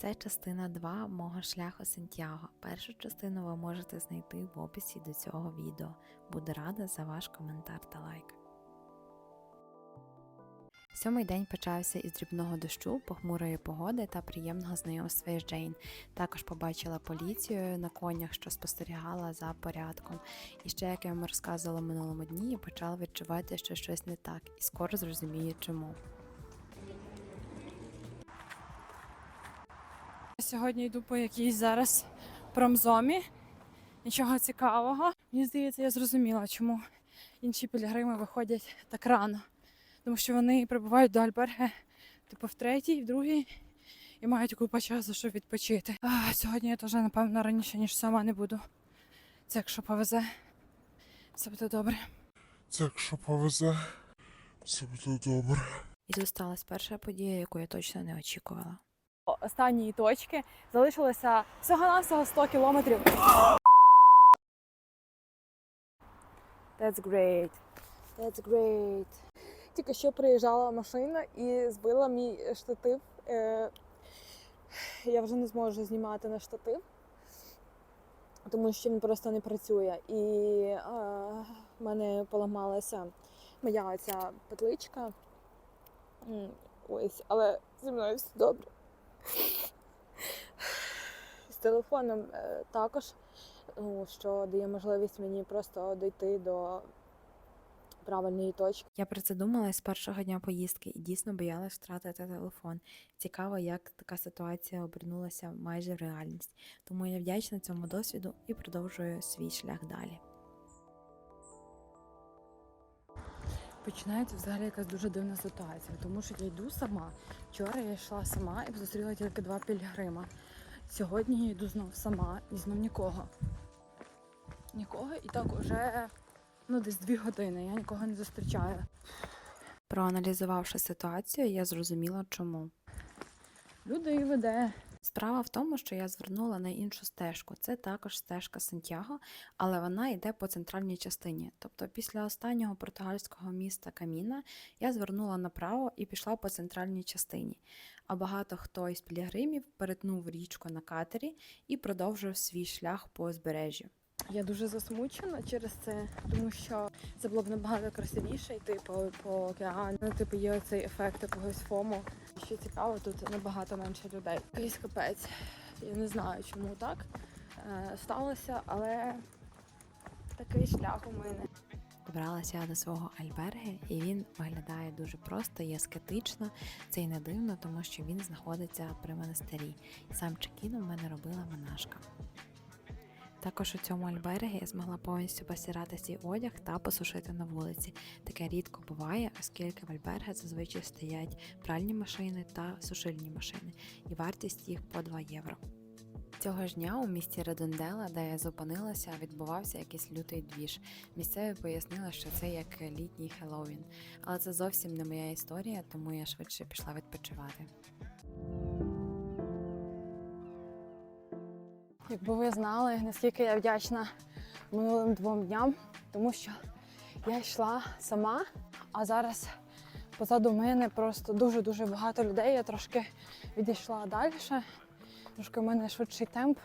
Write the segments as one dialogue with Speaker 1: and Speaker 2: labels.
Speaker 1: Це частина 2 мого шляху Сантьяго. Першу частину ви можете знайти в описі до цього відео. Буду рада за ваш коментар та лайк. Сьомий день почався із дрібного дощу, похмурої погоди та приємного знайомства із Джейн. Також побачила поліцію на конях, що спостерігала за порядком. І ще, як я вам розказувала минулому дні, я почала відчувати, що щось не так, і скоро зрозумію, чому.
Speaker 2: Сьогодні йду по якійсь зараз промзомі. Нічого цікавого. Мені здається, я зрозуміла, чому інші пілігрими виходять так рано. Тому що вони прибувають до Альберге типу в третій, в другій і мають купа часу, щоб відпочити. А, сьогодні я теж, напевно, раніше, ніж сама не буду. Це якщо повезе, все буде добре.
Speaker 3: Це якщо повезе, все буде добре.
Speaker 1: І тут сталася перша подія, яку я точно не очікувала.
Speaker 2: Останньої точки залишилося всього-навсього 100 кілометрів. That's great. That's great. Тільки що приїжджала машина і збила мій штатив. Е, Я вже не зможу знімати на штатив, тому що він просто не працює. І е, в мене поламалася моя оця петличка. Ось, але зі мною все добре. З телефоном е, також, що дає можливість мені просто дійти до правильної точки.
Speaker 1: Я про це думала з першого дня поїздки і дійсно боялась втратити телефон. Цікаво, як така ситуація обернулася майже в реальність. Тому я вдячна цьому досвіду і продовжую свій шлях далі.
Speaker 2: Починається взагалі якась дуже дивна ситуація, тому що я йду сама. Вчора я йшла сама і зустріла тільки два пільгрима. Сьогодні я йду знов сама і знов нікого. Нікого, і так уже ну, десь дві години. Я нікого не зустрічаю.
Speaker 1: Проаналізувавши ситуацію, я зрозуміла, чому.
Speaker 2: Люди і веде.
Speaker 1: Справа в тому, що я звернула на іншу стежку. Це також стежка Сантьяго, але вона йде по центральній частині. Тобто, після останнього португальського міста Каміна я звернула направо і пішла по центральній частині. А багато хто із пілігримів перетнув річку на катері і продовжив свій шлях по узбережжю.
Speaker 2: Я дуже засмучена через це, тому що це було б набагато красивіше йти по, по океану. Ну, Типу є цей ефект якогось фому. Що цікаво, тут набагато менше людей. Якийсь капець. Я не знаю, чому так е, сталося, але такий шлях у мене.
Speaker 1: Добралася до свого альберги, і він виглядає дуже просто і аскетично. Це й не дивно, тому що він знаходиться при монастирі. Сам чекін у мене робила монашка. Також у цьому альбергі я змогла повністю постирати свій одяг та посушити на вулиці. Таке рідко буває, оскільки в альберге зазвичай стоять пральні машини та сушильні машини, і вартість їх по 2 євро. Цього ж дня у місті Редондела, де я зупинилася, відбувався якийсь лютий двіж. Місцеві пояснили, що це як літній Хеллоуін. Але це зовсім не моя історія, тому я швидше пішла відпочивати.
Speaker 2: Якби ви знали, наскільки я вдячна минулим двом дням, тому що я йшла сама, а зараз позаду мене просто дуже-дуже багато людей. Я трошки відійшла далі, трошки в мене швидший темп,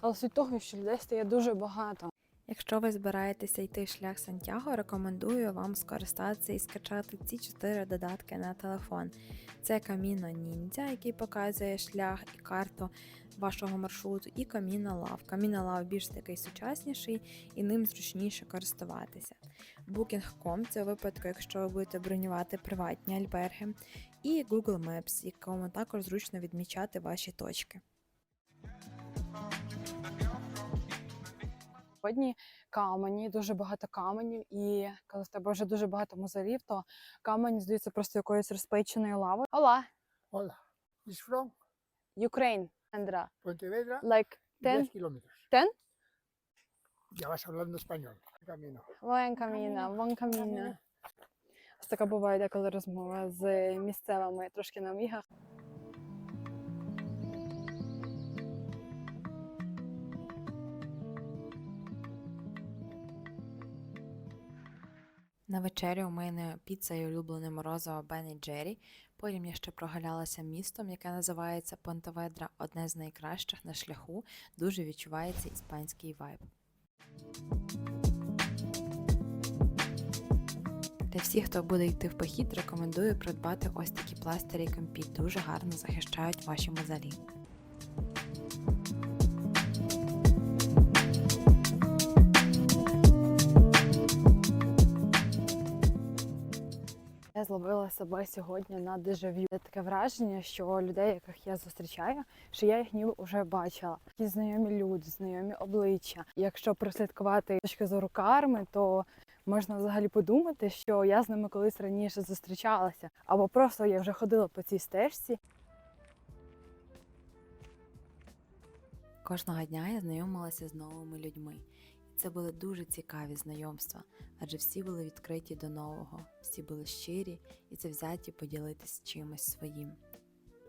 Speaker 2: але суть того, що людей стає дуже багато.
Speaker 1: Якщо ви збираєтеся йти шлях Сантьяго, рекомендую вам скористатися і скачати ці чотири додатки на телефон. Це Camino Ninja, який показує шлях і карту вашого маршруту, і Camino Love. Camino Love більш такий сучасніший і ним зручніше користуватися. Booking.com – це у випадку, якщо ви будете бронювати приватні альберги, і Google Maps, якому також зручно відмічати ваші точки.
Speaker 2: Сьогодні камені, дуже багато каменів, і коли в тебе вже дуже багато мозолів, то камені здаються просто якоюсь розпеченою лавою. Ола,
Speaker 4: Hola, is from
Speaker 2: Ukraine, Andra.
Speaker 4: Pontevedra,
Speaker 2: Like
Speaker 4: 10
Speaker 2: 10,
Speaker 4: kilómetros.
Speaker 2: 10?
Speaker 4: Ya vas hablando español. Camino.
Speaker 2: Бuen каміна, бон каміна. Ось така буває деколи розмова з місцевими трошки на мігах.
Speaker 1: На вечерю у мене піца і улюблене морозиво Бен і Джері. Потім я ще прогулялася містом, яке називається Понтеведра, одне з найкращих на шляху. Дуже відчувається іспанський вайб. Для всіх, хто буде йти в похід, рекомендую придбати ось такі пластирі компіт. Дуже гарно захищають ваші мозолі.
Speaker 2: Зловила себе сьогодні на дежавю. Це таке враження, що людей, яких я зустрічаю, що я їх ніби вже бачила. Такі знайомі люди, знайомі обличчя. Якщо прослідкувати точки зору карми, то можна взагалі подумати, що я з ними колись раніше зустрічалася, або просто я вже ходила по цій стежці.
Speaker 1: Кожного дня я знайомилася з новими людьми. Це були дуже цікаві знайомства, адже всі були відкриті до нового, всі були щирі і це взяті поділитись чимось своїм.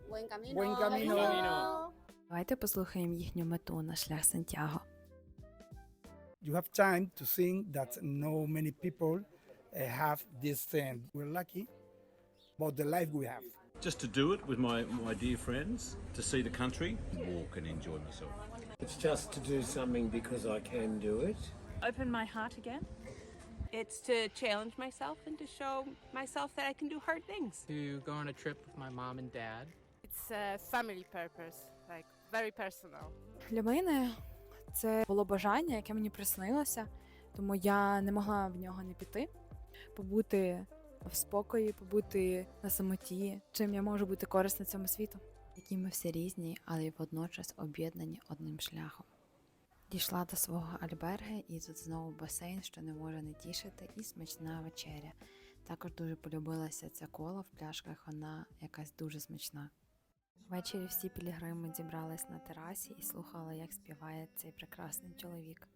Speaker 5: Buen camino.
Speaker 4: Buen camino.
Speaker 1: Давайте послухаємо їхню мету на шлях Сантьяго.
Speaker 4: You have time to think that no many people uh, have this thing. We're lucky about the life we have.
Speaker 6: Just to do it with my, my dear friends, to see the country, walk and enjoy myself.
Speaker 7: It's just to do something because I can do it.
Speaker 8: open my heart again.
Speaker 9: It's to challenge myself and to show myself that I can do hard things.
Speaker 10: to go on a trip with my mom and dad.
Speaker 9: It's a family purpose, like very personal.
Speaker 2: Для мене це було бажання, яке мені приснилося, тому я не могла в нього не піти, побути в спокої, побути на самоті, чим я можу бути корисна цьому світу.
Speaker 1: Які ми всі різні, але й водночас об'єднані одним шляхом. Дійшла до свого альберги, і тут знову басейн, що не може не тішити, і смачна вечеря. Також дуже полюбилася ця кола в пляшках, вона якась дуже смачна. Ввечері всі пілігрими зібрались на терасі і слухали, як співає цей прекрасний чоловік.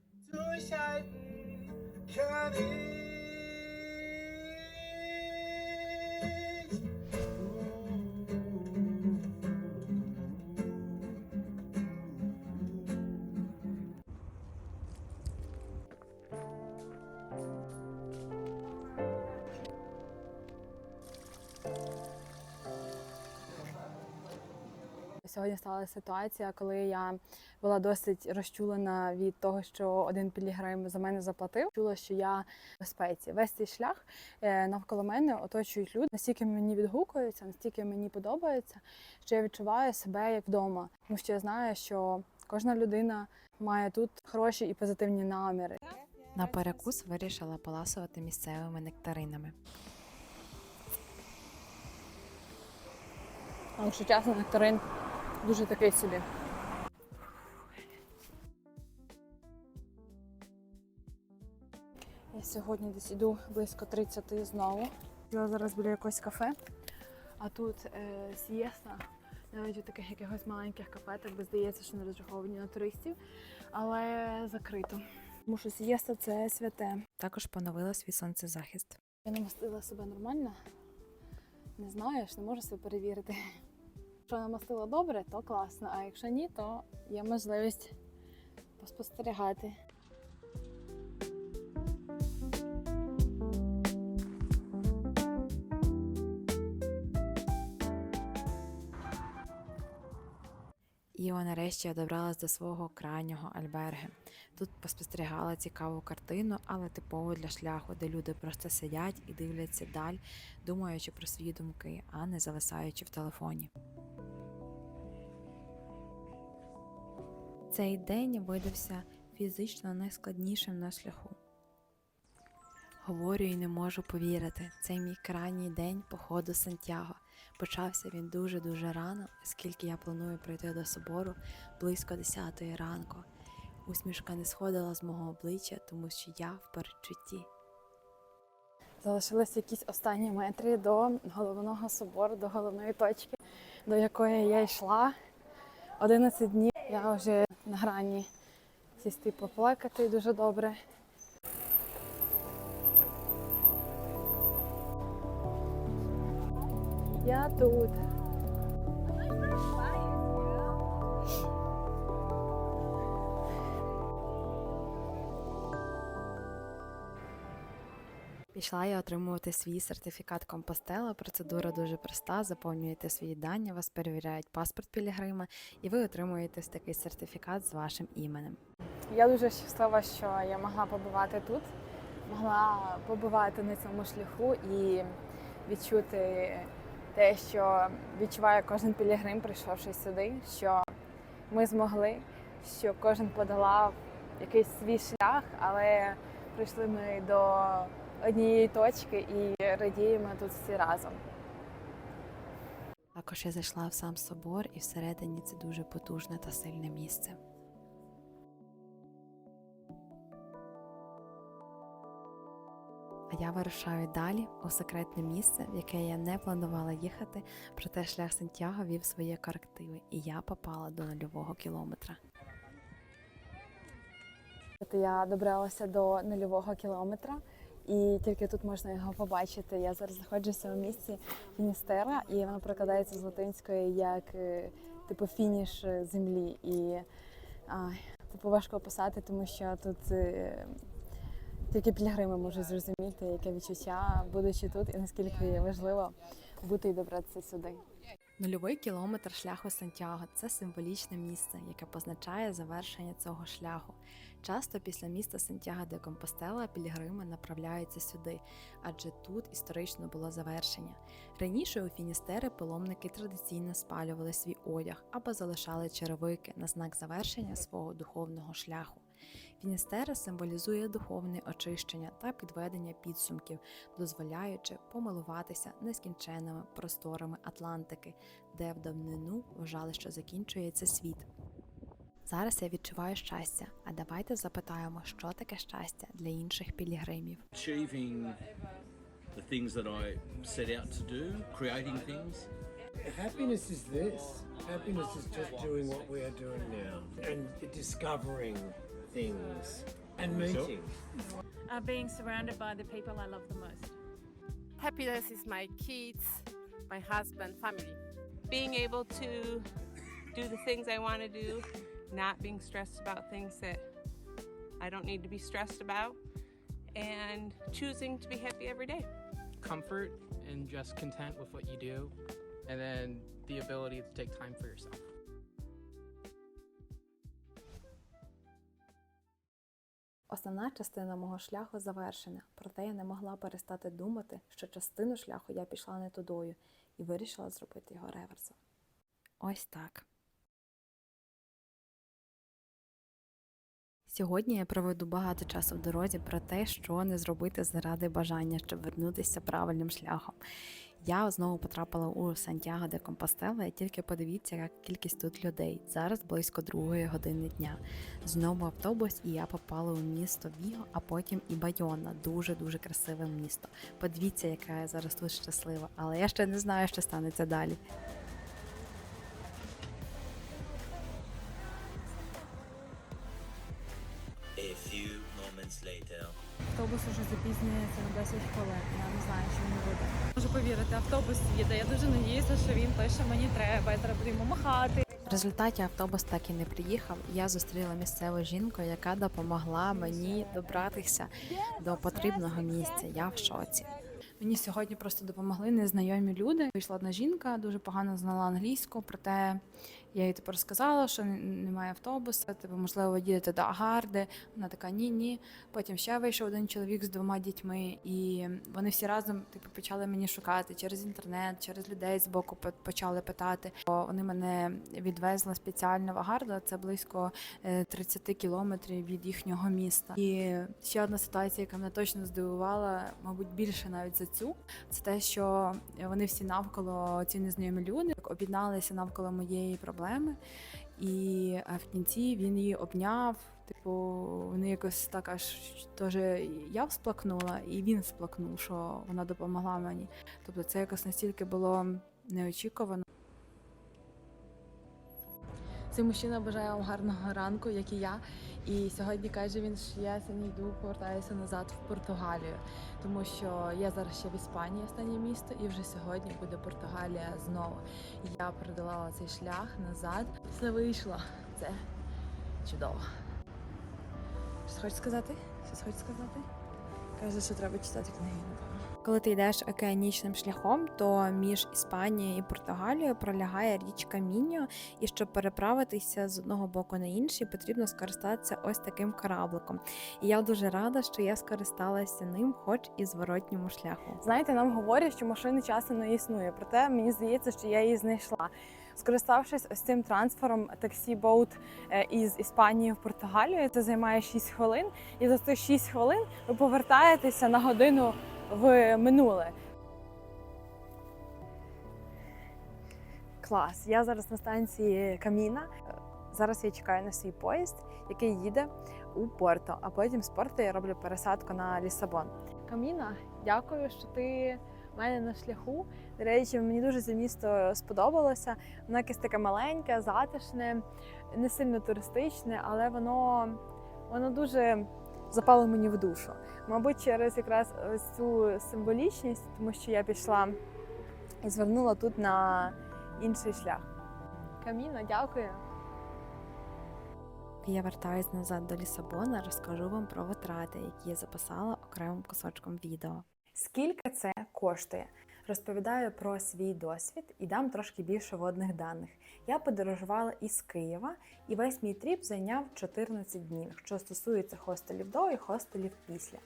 Speaker 2: Сьогодні сталася ситуація, коли я була досить розчулена від того, що один пілігрим за мене заплатив. Чула, що я в безпеці. Весь цей шлях е, навколо мене оточують люди. Настільки мені відгукуються, настільки мені подобається, що я відчуваю себе як вдома. Тому що я знаю, що кожна людина має тут хороші і позитивні наміри.
Speaker 1: На перекус вирішила поласувати місцевими нектаринами.
Speaker 2: Якщо чесно, нектарин дуже такий собі. Я сьогодні десь іду близько 30 знову. Я зараз біля якогось кафе, а тут е, сієста, навіть у таких якихось маленьких кафе, так би здається, що не розраховані на туристів, але закрито. Тому що сієста це святе.
Speaker 1: Також поновила свій сонцезахист.
Speaker 2: Я намастила себе нормально. Не знаєш, не можу себе перевірити. Якщо намастила добре, то класно, а якщо ні, то є можливість поспостерігати.
Speaker 1: Іо нарешті я добралась до свого крайнього альберги. Тут поспостерігала цікаву картину, але типову для шляху, де люди просто сидять і дивляться даль, думаючи про свої думки, а не зависаючи в телефоні. Цей день видався фізично найскладнішим на шляху. Говорю і не можу повірити. Це мій крайній день походу Сантьяго. Почався він дуже-дуже рано, оскільки я планую прийти до собору близько 10 ранку. Усмішка не сходила з мого обличчя, тому що я в передчутті.
Speaker 2: Залишились якісь останні метри до головного собору, до головної точки, до якої я йшла. 11 днів я вже на грані сісти поплакати дуже добре. Я тут.
Speaker 1: Пішла я отримувати свій сертифікат Компостела. Процедура дуже проста. Заповнюєте свої дані, вас перевіряють паспорт Пілігрима, і ви отримуєте такий сертифікат з вашим іменем.
Speaker 2: Я дуже щаслива, що я могла побувати тут, могла побувати на цьому шляху і відчути те, що відчуває кожен пілігрим, прийшовши сюди, що ми змогли, що кожен подолав якийсь свій шлях, але прийшли ми до однієї точки і радіємо тут всі разом.
Speaker 1: Також я зайшла в сам собор, і всередині це дуже потужне та сильне місце. А я вирушаю далі у секретне місце, в яке я не планувала їхати, проте шлях Сантьяго вів свої корективи, і я попала до нульового кілометра.
Speaker 2: От я добралася до нульового кілометра, і тільки тут можна його побачити. Я зараз знаходжуся у місці Фіністера, і воно прикладається з латинської як е, типу фініш землі. І ай, типу важко описати, тому що тут е, тільки пілігрими можуть зрозуміти, яке відчуття, будучи тут, і наскільки важливо бути і добратися сюди.
Speaker 1: Нульовий кілометр шляху Сантьяго це символічне місце, яке позначає завершення цього шляху. Часто після міста Сантьяго де Компостела пілігрими направляються сюди, адже тут історично було завершення. Раніше у Фіністери паломники традиційно спалювали свій одяг або залишали черевики на знак завершення свого духовного шляху. Фіністера символізує духовне очищення та підведення підсумків, дозволяючи помилуватися нескінченними просторами Атлантики, де в давнину вважали, що закінчується світ. Зараз я відчуваю щастя, а давайте запитаємо, що таке щастя для інших пілігримів.
Speaker 6: Achieving the things that I set out to do, creating things.
Speaker 7: Happiness is this. Happiness is just doing what we are doing now and discovering things and meeting.
Speaker 5: uh, being surrounded by the people I love the most.
Speaker 9: Happiness is my kids, my husband, family. Being able to do the things I want to do, not being stressed about things that I don't need to be stressed about, and choosing to be happy every day.
Speaker 10: Comfort and just content with what you do, and then the ability to take time for yourself.
Speaker 1: Основна частина мого шляху завершена, проте я не могла перестати думати, що частину шляху я пішла не тудою і вирішила зробити його реверсом. Ось так. Сьогодні я проведу багато часу в дорозі про те, що не зробити заради бажання, щоб вернутися правильним шляхом. Я знову потрапила у Сантьяго де Компостела, і тільки подивіться, яка кількість тут людей. Зараз близько другої години дня. Знову автобус, і я попала у місто Віго, а потім і Байона. Дуже дуже красиве місто. Подивіться, яка я зараз тут щаслива, але я ще не знаю, що станеться далі.
Speaker 2: Автобус уже запізнюється на 10 хвилин. Я не знаю, що він буде. Можу повірити, автобус їде. Я дуже надіюся, що він той, що мені треба. Я буду йому махати.
Speaker 1: В результаті автобус так і не приїхав. Я зустріла місцеву жінку, яка допомогла мені добратися до потрібного місця. Я в шоці. Мені сьогодні просто допомогли незнайомі люди. Вийшла одна жінка, дуже погано знала англійську, проте я їй тепер сказала, що немає автобуса, типу, можливо, їдете до Агарди. Вона така ні, ні. Потім ще вийшов один чоловік з двома дітьми, і вони всі разом типу, почали мені шукати через інтернет, через людей з боку почали питати. Вони мене відвезли спеціально в Агарду, це близько е, 30 кілометрів від їхнього міста. І ще одна ситуація, яка мене точно здивувала, мабуть, більше навіть за цю, це те, що вони всі навколо ці незнайомі люди об'єдналися навколо моєї проблеми. І а в кінці він її обняв. Типу, вони якось так аж теж я всплакнула, і він сплакнув, що вона допомогла мені. Тобто це якось настільки було неочікувано. Цей мужчина бажає вам гарного ранку, як і я. І сьогодні каже він, що я сьогодні йду, повертаюся назад в Португалію, тому що я зараз ще в Іспанії останнє місто, і вже сьогодні буде Португалія знову. Я продолала цей шлях назад. Все вийшло. Це чудово. Щось хочеш сказати? Щось хочеш сказати?
Speaker 2: Каже, що треба читати книги.
Speaker 1: Коли ти йдеш океанічним шляхом, то між Іспанією і Португалією пролягає річка Міньо, і щоб переправитися з одного боку на інший, потрібно скористатися ось таким корабликом. І я дуже рада, що я скористалася ним, хоч і зворотньому шляху.
Speaker 2: Знаєте, нам говорять, що машини часто не існує. Проте мені здається, що я її знайшла. Скориставшись ось цим трансфером таксі боут із Іспанії в Португалію, це займає 6 хвилин. І за цих 6 хвилин ви повертаєтеся на годину в минуле. Клас. Я зараз на станції Каміна. Зараз я чекаю на свій поїзд, який їде у Порто, а потім з Порто я роблю пересадку на Лісабон. Каміна, дякую, що ти в мене на шляху. До речі, мені дуже це місто сподобалося. Воно якесь таке маленьке, затишне, не сильно туристичне, але воно, воно дуже запало мені в душу. Мабуть, через якраз ось цю символічність, тому що я пішла і звернула тут на інший шлях. Каміно, дякую.
Speaker 1: Я вертаюсь назад до Лісабона, розкажу вам про витрати, які я записала окремим кусочком відео.
Speaker 2: Скільки це коштує? Розповідаю про свій досвід і дам трошки більше водних даних. Я подорожувала із Києва, і весь мій тріп зайняв 14 днів, що стосується хостелів до і хостелів після.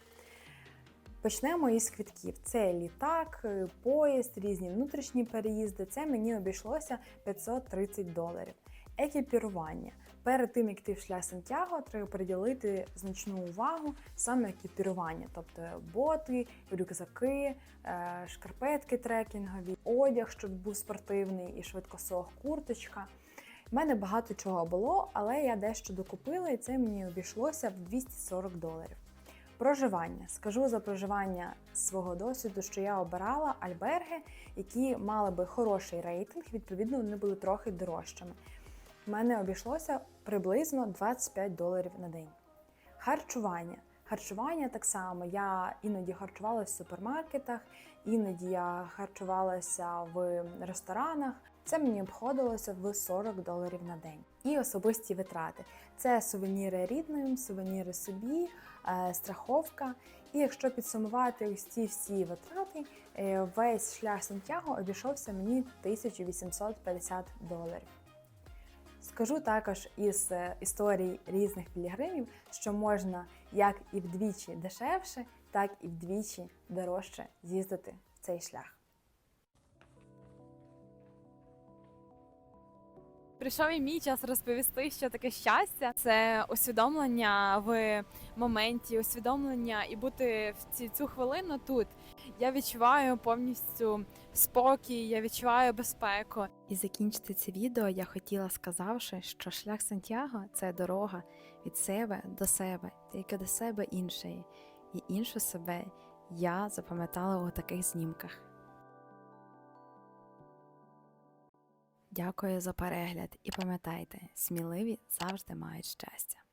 Speaker 2: Почнемо із квитків. Це літак, е, поїзд, різні внутрішні переїзди. Це мені обійшлося 530 доларів. Екіпірування. Перед тим, як йти в шлях Сантьяго, треба приділити значну увагу саме екіпірування, тобто боти, рюкзаки, е, шкарпетки трекінгові, одяг, щоб був спортивний і швидкосох, курточка. У мене багато чого було, але я дещо докупила, і це мені обійшлося в 240 доларів. Проживання. Скажу за проживання свого досвіду, що я обирала альберги, які мали би хороший рейтинг, відповідно, вони були трохи дорожчими. Мене обійшлося приблизно 25 доларів на день. Харчування. Харчування так само. Я іноді харчувалася в супермаркетах, іноді я харчувалася в ресторанах. Це мені обходилося в 40 доларів на день. І особисті витрати. Це сувеніри рідним, сувеніри собі, е, страховка. І якщо підсумувати ось ці всі витрати, е, весь шлях Сантьяго обійшовся мені 1850 доларів. Скажу також із е, історій різних пілігримів, що можна як і вдвічі дешевше, так і вдвічі дорожче з'їздити в цей шлях. Прийшов і мій час розповісти, що таке щастя. Це усвідомлення в моменті, усвідомлення і бути в ці, цю хвилину тут. Я відчуваю повністю спокій, я відчуваю безпеку.
Speaker 1: І закінчити це відео я хотіла сказавши, що шлях Сантьяго це дорога від себе до себе, тільки до себе іншої, і іншу себе я запам'ятала у таких знімках. Дякую за перегляд і пам'ятайте, сміливі завжди мають щастя.